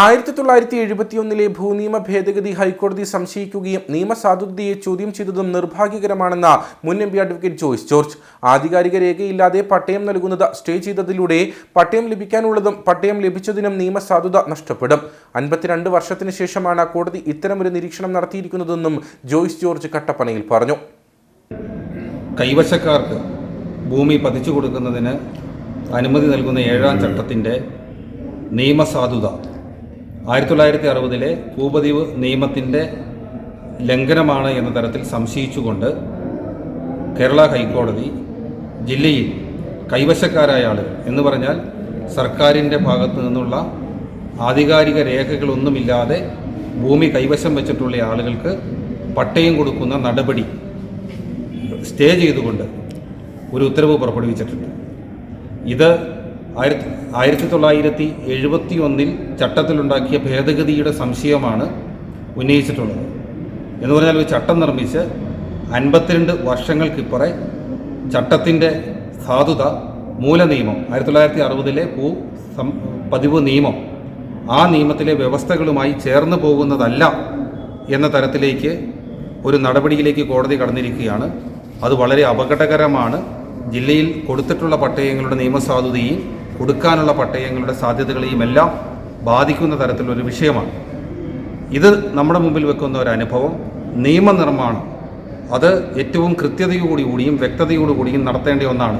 ആയിരത്തി തൊള്ളായിരത്തി എഴുപത്തിയൊന്നിലെ ഭൂനിയമ ഭേദഗതി ഹൈക്കോടതി സംശയിക്കുകയും നിയമസാധുതയെ ചോദ്യം ചെയ്തതും നിർഭാഗ്യകരമാണെന്ന് മുൻ M P advocate Joyce George. ആധികാരിക രേഖയില്ലാതെ പട്ടയം നൽകുന്നത് സ്റ്റേ ചെയ്തതിലൂടെ പട്ടയം ലഭിക്കാനുള്ളതും പട്ടയം ലഭിച്ചതിനും നിയമസാധുത നഷ്ടപ്പെടും. അൻപത്തിരണ്ട് വർഷത്തിന് ശേഷമാണ് കോടതി ഇത്തരമൊരു നിരീക്ഷണം നടത്തിയിരിക്കുന്നതെന്നും ജോയ്സ് ജോർജ് കട്ടപ്പനയിൽ പറഞ്ഞു. കൈവശക്കാർക്ക് ഭൂമി പതിച്ചു കൊടുക്കുന്നതിന് അനുമതി നൽകുന്ന ഏഴാം ചട്ടത്തിന്റെ നിയമസാധുത ആയിരത്തി തൊള്ളായിരത്തി അറുപതിലെ ഭൂപതിവ് നിയമത്തിന്റെ ലംഘനമാണ് എന്ന തരത്തിൽ സംശയിച്ചുകൊണ്ട് കേരള ഹൈക്കോടതി ജില്ലയിൽ കൈവശക്കാരായ ആളുകൾ എന്ന് പറഞ്ഞാൽ സർക്കാരിന്റെ ഭാഗത്തു നിന്നുള്ള ആധികാരിക രേഖകളൊന്നുമില്ലാതെ ഭൂമി കൈവശം വെച്ചിട്ടുള്ള ആളുകൾക്ക് പട്ടയം കൊടുക്കുന്ന നടപടി സ്റ്റേ ചെയ്തുകൊണ്ട് ഒരു ഉത്തരവ് പുറപ്പെടുവിച്ചിട്ടുണ്ട്. ഇത് ആയിരത്തി ആയിരത്തി തൊള്ളായിരത്തി എഴുപത്തി ഒന്നിൽ ചട്ടത്തിലുണ്ടാക്കിയ ഭേദഗതിയുടെ സംശയമാണ് ഉന്നയിച്ചിട്ടുള്ളത്. എന്ന് പറഞ്ഞാൽ ഒരു ചട്ടം നിർമ്മിച്ച് അൻപത്തിരണ്ട് വർഷങ്ങൾക്കിപ്പുറേ ചട്ടത്തിന്റെ സാധുത മൂല നിയമം ആയിരത്തി തൊള്ളായിരത്തി അറുപതിലെ ഭൂ പതിവ് നിയമം ആ നിയമത്തിലെ വ്യവസ്ഥകളുമായി ചേർന്ന് പോകുന്നതല്ല എന്ന തരത്തിലേക്ക് ഒരു നടപടിയിലേക്ക് കോടതി കടന്നിരിക്കുകയാണ്. അത് വളരെ അപകടകരമാണ്. ജില്ലയിൽ കൊടുത്തിട്ടുള്ള പട്ടയങ്ങളുടെ നിയമസാധുതയും കൊടുക്കാനുള്ള പട്ടയങ്ങളുടെ സാധ്യതകളെയും എല്ലാം ബാധിക്കുന്ന തരത്തിലൊരു വിഷയമാണ്. ഇത് നമ്മുടെ മുമ്പിൽ വെക്കുന്ന ഒരു അനുഭവം നിയമനിർമ്മാണം. അത് ഏറ്റവും കൃത്യതയോടുകൂടിയും വ്യക്തതയോടുകൂടിയും നടത്തേണ്ട ഒന്നാണ്.